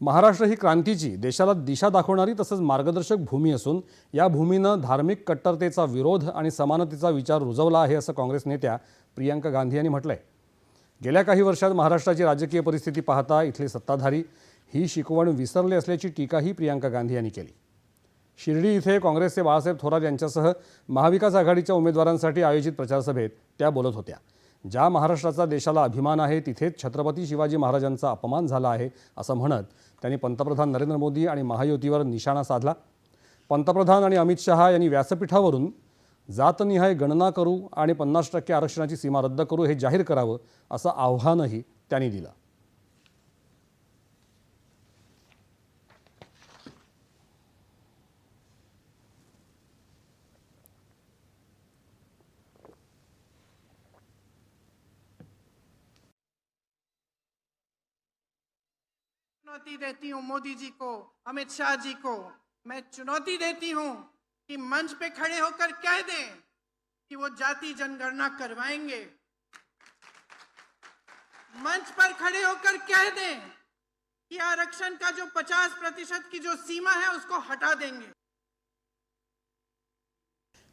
महाराष्ट्र ही क्रांतीची देशाला दिशा दाखवणारी तसंच मार्गदर्शक भूमी असून या भूमीनं धार्मिक कट्टरतेचा विरोध आणि समानतेचा विचार रुजवला आहे असं काँग्रेस नेत्या प्रियांका गांधी यांनी म्हटलंय. गेल्या काही वर्षात महाराष्ट्राची राजकीय परिस्थिती पाहता इथले सत्ताधारी ही शिकवण विसरले असल्याची टीकाही प्रियांका गांधी यांनी केली. शिर्डी इथे काँग्रेसचे बाळासाहेब थोरात यांच्यासह महाविकास आघाडीच्या उमेदवारांसाठी आयोजित प्रचारसभेत त्या बोलत होत्या. ज्या महाराष्ट्राचा देशाला अभिमान आहे तिथेच छत्रपती शिवाजी महाराजांचा अपमान झाला आहे असं म्हणत त्यांनी पंतप्रधान नरेंद्र मोदी आणि महायुतीवर निशाणा साधला. पंतप्रधान आणि अमित शहा यांनी व्यासपीठावरून जातनिहाय गणना करू आणि पन्नास टक्के आरक्षणाची सीमा रद्द करू हे जाहीर करावं असं आव्हानही त्यांनी दिलं. चुनौती देती हूँ मोदी जी को, अमित शाह जी को। मैं चुनौती देती हूँ कि मंच पे खड़े होकर कह दें कि वो जाति जनगणना करवाएँगे। मंच पर खड़े होकर कह दें कि आरक्षण का जो 50 प्रतिशत की जो सीमा है उसको हटा देंगे।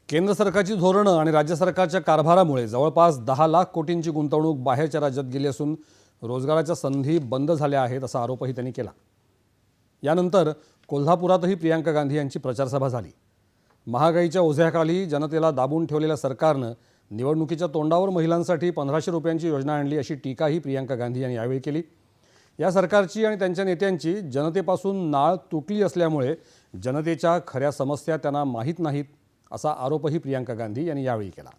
केंद्र सरकारची धोरणं आणि राज्य सरकारच्या कारभारामुळे जवळपास दहा लाख कोटींची गुंतवणूक बाहेरच्या राज्यात गेली असून रोजगाराच्या संधी बंद झाल्या आहेत असा आरोपही त्यांनी केला. यानंतर कोल्हापुरातही प्रियांका गांधी यांची प्रचारसभा झाली. महागाईच्या ओझ्याखाली जनतेला दाबून ठेवलेल्या सरकारनं निवडणुकीच्या तोंडावर महिलांसाठी पंधराशे रुपयांची योजना आणली अशी टीकाही प्रियांका गांधी यांनी यावेळी केली. या सरकारची आणि त्यांच्या नेत्यांची जनतेपासून नाळ तुटली असल्यामुळे जनतेच्या खऱ्या समस्या त्यांना माहीत नाहीत असा आरोपही प्रियांका गांधी यांनी यावेळी केला.